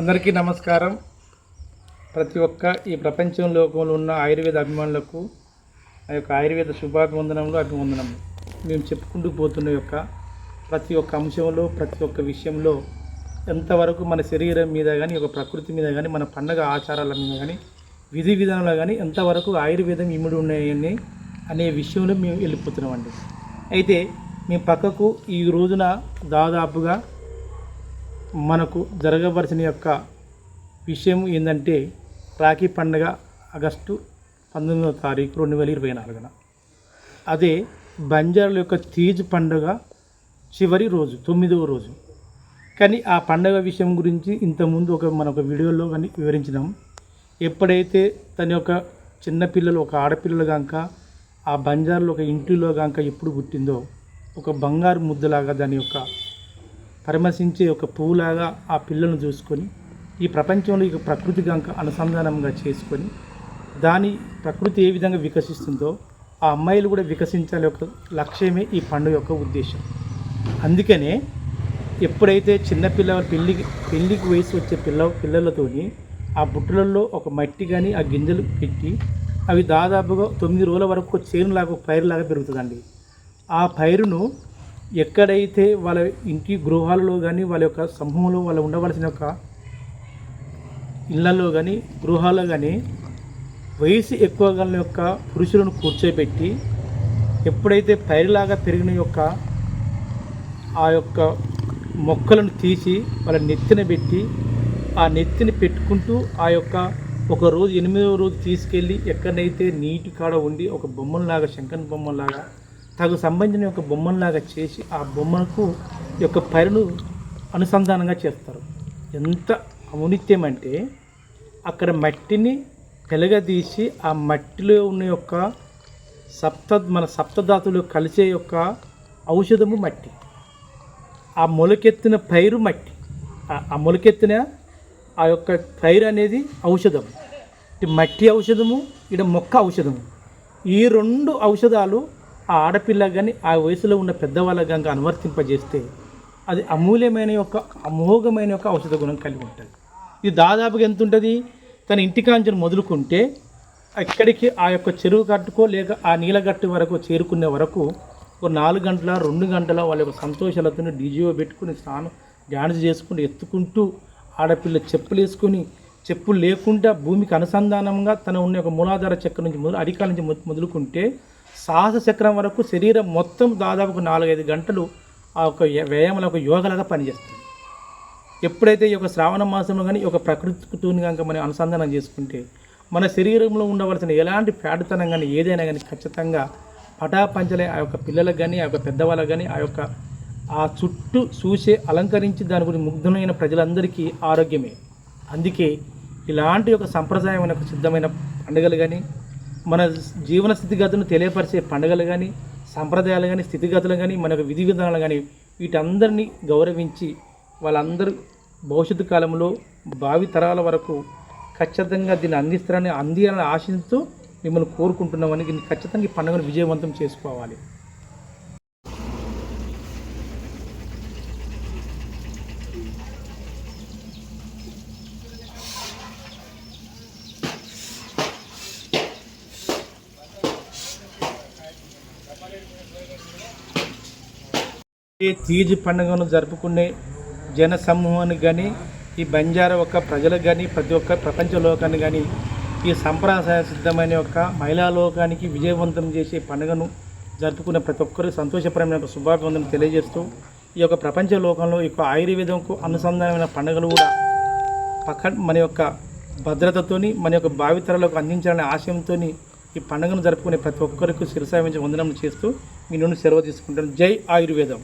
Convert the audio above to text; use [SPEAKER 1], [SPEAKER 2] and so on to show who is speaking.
[SPEAKER 1] అందరికీ నమస్కారం. ప్రతి ఒక్క ఈ ప్రపంచంలో ఉన్న ఆయుర్వేద అభిమానులకు ఆ యొక్క ఆయుర్వేద శుభాభివందనములు అభివందనములు. మేము చెప్పుకుంటూ పోతున్న యొక్క ప్రతి ఒక్క అంశంలో ప్రతి ఒక్క విషయంలో ఎంతవరకు మన శరీరం మీద కానీ ఒక ప్రకృతి మీద కానీ మన పండగ ఆచారాల మీద కానీ విధి విధానంలో కానీ ఎంతవరకు ఆయుర్వేదం ఇమిడి ఉన్నాయని అనే విషయంలో మేము వెళ్ళిపోతున్నామండి. అయితే మేము పక్కకు ఈ రోజున దాదాపుగా మనకు జరగవలసిన యొక్క విషయం ఏంటంటే రాఖీ పండుగ ఆగస్టు పంతొమ్మిదవ తారీఖు రెండు వేల ఇరవై నాలుగున. అదే బంజారుల యొక్క తీజ్ పండుగ చివరి రోజు తొమ్మిదవ రోజు. కానీ ఆ పండుగ విషయం గురించి ఇంతకుముందు ఒక మన ఒక వీడియోలో కానీ వివరించినాం. ఎప్పుడైతే తన యొక్క చిన్నపిల్లలు ఒక ఆడపిల్లలు కనుక ఆ బంజారులు ఒక ఇంటిలో కనుక ఎప్పుడు పుట్టిందో ఒక బంగారు ముద్దలాగా దాని యొక్క పరిమశించే ఒక పువ్వులాగా ఆ పిల్లను చూసుకొని ఈ ప్రపంచంలో ఇక ప్రకృతి గంక అనుసంధానంగా చేసుకొని దాని ప్రకృతి ఏ విధంగా వికసిస్తుందో ఆ అమ్మాయిలు కూడా వికసించాలి ఒక లక్ష్యమే ఈ పండుగ యొక్క ఉద్దేశం. అందుకనే ఎప్పుడైతే చిన్నపిల్ల పెళ్ళికి పెళ్ళికి వయసు వచ్చే పిల్ల పిల్లలతోని ఆ బుట్టలలో ఒక మట్టి కానీ ఆ గింజలు పెట్టి అవి దాదాపుగా తొమ్మిది రోజుల వరకు చేనులాగా పైరులాగా పెరుగుతుందండి. ఆ పైరును ఎక్కడైతే వాళ్ళ ఇంటి గృహాలలో కానీ వాళ్ళ యొక్క సమూహంలో వాళ్ళు ఉండవలసిన యొక్క ఇళ్ళలో కానీ గృహాల్లో కానీ వయసు ఎక్కువ గల యొక్క పురుషులను కూర్చోబెట్టి ఎప్పుడైతే పైరులాగా పెరిగిన యొక్క ఆ యొక్క మొక్కలను తీసి వాళ్ళ నెత్తిన పెట్టి ఆ నెత్తిని పెట్టుకుంటూ ఆ యొక్క ఒక రోజు ఎనిమిదవ రోజు తీసుకెళ్ళి ఎక్కడైతే నీటి కాడ ఉండి ఒక బొమ్మలాగా శంకన్ బొమ్మలాగా తగు సంబంధించిన ఒక బొమ్మలాగా చేసి ఆ బొమ్మకు యొక్క పైరును అనుసంధానంగా చేస్తారు. ఎంత ఔనిత్యం అంటే అక్కడ మట్టిని పెలగదీసి ఆ మట్టిలో ఉన్న యొక్క సప్త మన సప్తధాతులు కలిసే యొక్క ఔషధము మట్టి. ఆ మొలకెత్తిన పైరు మట్టి. ఆ- మొలకెత్తిన ఆ యొక్క పైరు అనేది ఔషధం మట్టి ఔషధము ఇక్కడ మొక్క ఔషధము. ఈ రెండు ఔషధాలు ఆ ఆడపిల్ల కానీ ఆ వయసులో ఉన్న పెద్దవాళ్ళకి కనుక అనువర్తింపజేస్తే అది అమూల్యమైన యొక్క అమోఘమైన యొక్క ఔషధ గుణం కలిగి ఉంటుంది. ఇది దాదాపుగా ఎంత ఉంటుంది తన ఇంటికాంచెను మొదలుకుంటే ఎక్కడికి ఆ యొక్క చెరువు గట్టుకో లేక ఆ నీలగట్టు వరకు చేరుకునే వరకు ఒక నాలుగు గంటల రెండు గంటల వాళ్ళ యొక్క సంతోషాలతో డీజీఓ పెట్టుకుని స్నానం డ్యాన్స్ చేసుకుంటూ ఎత్తుకుంటూ ఆడపిల్ల చెప్పులు వేసుకుని చెప్పులు లేకుండా భూమికి అనుసంధానంగా తన ఉన్న ఒక మూలాధార చక్రం నుంచి మొదలు అడికాల నుంచి మొదలుకుంటే సాహస చక్రం వరకు శరీరం మొత్తం దాదాపు నాలుగైదు గంటలు ఆ యొక్క వ్యాయామం ఒక యోగలాగా పనిచేస్తుంది. ఎప్పుడైతే ఈ యొక్క శ్రావణ మాసంలో కానీ ఒక ప్రకృతిని కనుక మనం అనుసంధానం చేసుకుంటే మన శరీరంలో ఉండవలసిన ఎలాంటి పేడతనం కానీ ఏదైనా కానీ ఖచ్చితంగా పటాపంచలే ఆ యొక్క పిల్లలకు కానీ ఆ యొక్క పెద్దవాళ్ళకి కానీ ఆ యొక్క ఆ చుట్టూ చూసే అలంకరించి దాని గురించి ముగ్ధులైన ప్రజలందరికీ ఆరోగ్యమే. అందుకే ఇలాంటి ఒక సంప్రదాయమైన యొక్క సిద్ధమైన పండుగలు కానీ మన జీవన స్థితిగతులను తెలియపరిచే పండుగలు కానీ సంప్రదాయాలు కానీ స్థితిగతులు కానీ మన యొక్క విధి విధానాలు కానీ వీటందరినీ గౌరవించి వాళ్ళందరూ భవిష్యత్తు కాలంలో భావి తరాల వరకు ఖచ్చితంగా దీన్ని అందిస్తారని అందియాలని ఆశిస్తూ మిమ్మల్ని కోరుకుంటున్నామని దీన్ని ఖచ్చితంగా ఈ పండుగను విజయవంతం చేసుకోవాలి. తీజ్ పండుగను జరుపుకునే జన సమూహానికి కానీ ఈ బంజారా యొక్క ప్రజలకు కానీ ప్రతి ఒక్క ప్రపంచ లోకాన్ని కానీ ఈ సంప్రదాయ సిద్ధమైన యొక్క మహిళా లోకానికి విజయవంతం చేసే పండుగను జరుపుకునే ప్రతి ఒక్కరు సంతోషపరమైన ఒక శుభాభివందనం తెలియజేస్తూ ఈ యొక్క ప్రపంచ లోకంలో ఈ యొక్క ఆయుర్వేదంకు అనుసంధానమైన పండుగలు కూడా పక్క మన యొక్క భద్రతతోని మన యొక్క భావితరాలకు అందించాలనే ఆశయంతో ఈ పండుగను జరుపుకునే ప్రతి ఒక్కరికి శిరసావించి వందనం చేస్తూ మీ నుండి సెలవు తీసుకుంటాను. జై ఆయుర్వేదం.